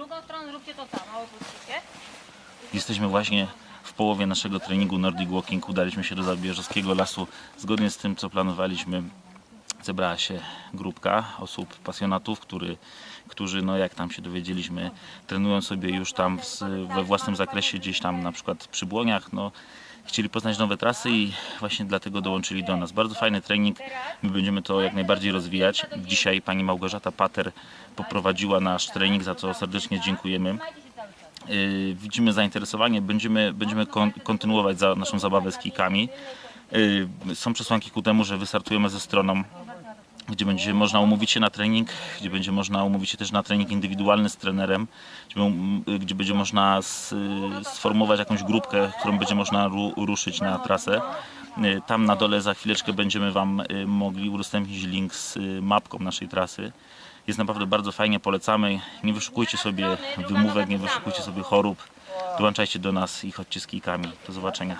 drugą stroną zróbcie to samo, odwróćcie. Jesteśmy właśnie w połowie naszego treningu Nordic Walking. Udaliśmy się do Zabierzowskiego Lasu. Zgodnie z tym, co planowaliśmy, zebrała się grupka osób, pasjonatów, który, którzy, no jak tam się dowiedzieliśmy, trenują sobie już tam w, we własnym zakresie, gdzieś tam na przykład przy Błoniach. No, chcieli poznać nowe trasy i właśnie dlatego dołączyli do nas. Bardzo fajny trening, my będziemy to jak najbardziej rozwijać. Dzisiaj pani Małgorzata Pater poprowadziła nasz trening, za co serdecznie dziękujemy. Yy, widzimy zainteresowanie, będziemy, będziemy kon, kontynuować za naszą zabawę z kikami. Yy, są przesłanki ku temu, że wystartujemy ze stroną, gdzie będzie można umówić się na trening, gdzie będzie można umówić się też na trening indywidualny z trenerem, gdzie, będzie można s, sformułować jakąś grupkę, którą będzie można ru, ruszyć na trasę. Yy, Tam na dole za chwileczkę będziemy Wam yy, mogli udostępnić link z yy, mapką naszej trasy. Jest naprawdę bardzo fajnie, polecamy. Nie wyszukujcie sobie wymówek, nie wyszukujcie sobie chorób. Dołączajcie do nas i chodźcie z kijkami. Do zobaczenia.